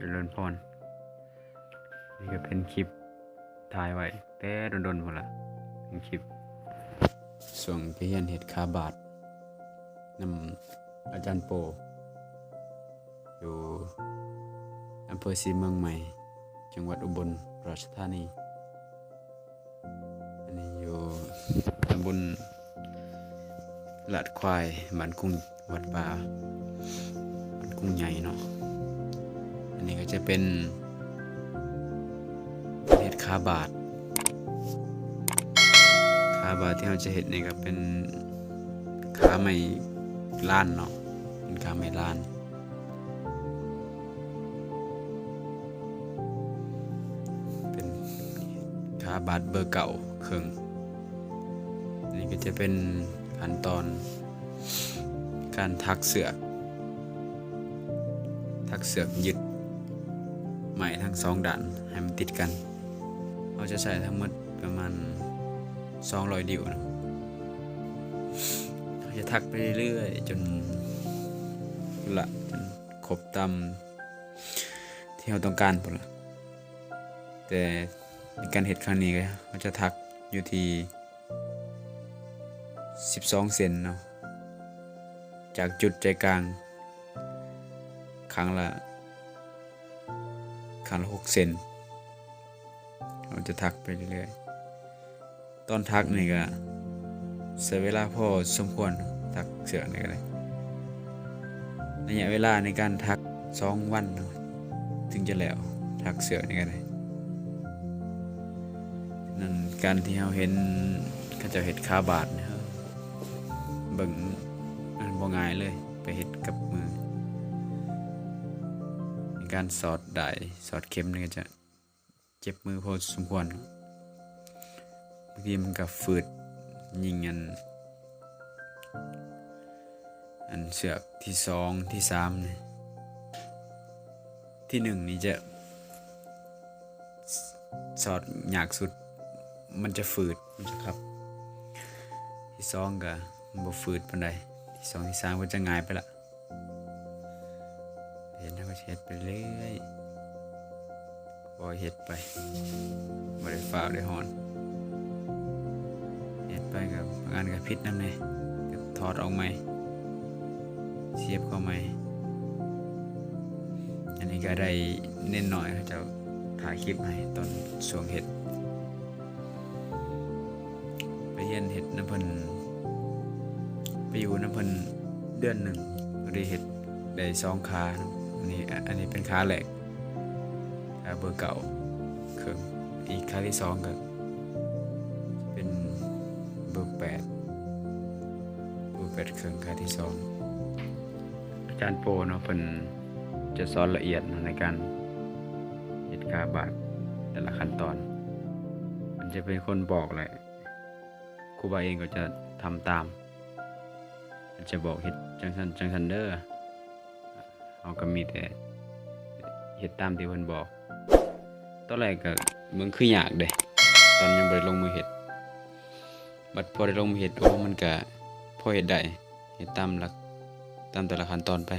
เจริญพร นี่ก็เป็นคลิปถ่ายไว้ แต่โดนๆหมดละเป็นคลิป ส่วงไปเรียนเห็ดคาบาทนำอาจารย์โป อยู่อำเภอศรีเมืองใหม่ จังหวัดอุบลราชธานี อันนี้อยู่ตำบลลาดควายบ้านกุ้งวัดป่าบ้านกุ้งใหญ่เนาะ อันนี้ก็จะเป็นเห็ดขาบาทขาบาทที่เราจะเห็ดนี่ก็เป็นขาไม่ล้านเนาะเป็นขาไม่ล้านเป็นขาบาทเบอร์เก่าเครื่องอนนี้ก็จะเป็นขั้นตอนการทักเสือก ทักเสือกยึด ใหม่ทั้งสองด้านให้มันติดกันเราจะใช้ทั้งหมดประมาณ200ดิวนะเราจะทักไปเรื่อยๆจนละจนครบตามที่เราต้องการหมดละแต่ในการเห็ดครั้งนี้ก็เราจะทักอยู่ที่ 12 เซนเนาะจากจุดใจกลางครั้งละ ครั้งละหกเซนเราจะทักไปเรื่อยๆตอนทักนี่ก็ใช้เวลาพอสมควรทักเสือนี่ก็ได้ระยะเวลาในการทักสองวันถึงจะแล้วทักเสือนี่ก็ได้นั่นการที่เราเห็นเขาเจะเห็ดคาบาทเนี่ยเบิ่งมันบ่ง่ายเลยไปเห็ดกับ การสอดได้สอดเข็มนี่ก็จะเจ็บมือพอสมควรบางทีมันก็ฝืดยิงอัน อันเสือกที่สองที่สามนี่ที่หนึ่งนี่จะ สอดยากสุด มันจะฝืดมันจะครับ ที่สองก็บ่ฝืดปานใดที่สองที่สามก็จะง่ายไปละ เห็นแล้วก็เช็ดไปเรื่อยปล่อยเห็ดไปบริฟ้าได้หอนเห็ดไปกับบานกับพิษน้ำเลยก็ถอดออกไหมเสียบเข้าไหมอันนี้ก็ได้เน้นหน่อยเขาจะถ่ายคลิปให้ตอนสวงเห็ดไปเย็นเห็ดน้ำพันไปอยู่น้ำพันเดือนหนึ่งได้เห็ดได้สองขาเนาะ อันนี้อันนี้เป็นขาแหลกขาเบอร์เก่าเครื่องอีกขาที่สองก็เป็นเบอร์แปดเบอร์แปดเครื่องขาที่สองอาจารย์โปเนาะเป็นจะสอนละเอียดในการเหตุกาบาดแต่ละขั้นตอน มันจะเป็นคนบอกแหละครูบาเองก็จะทำตาม มันจะบอกเห็ดจังสันจังสันเดอร์ เอาก็มีแต่เฮ็ดตามที่เพิ่นบอก ตอนแรกก็มึงคืออยากเด้ตอนยังบ่ได้ลงมือเฮ็ดบัดพอได้ลงมือเฮ็ดโอ้มันก็พอเฮ็ดได้เฮ็ดตามหลักตามแต่ละขั้นตอนไป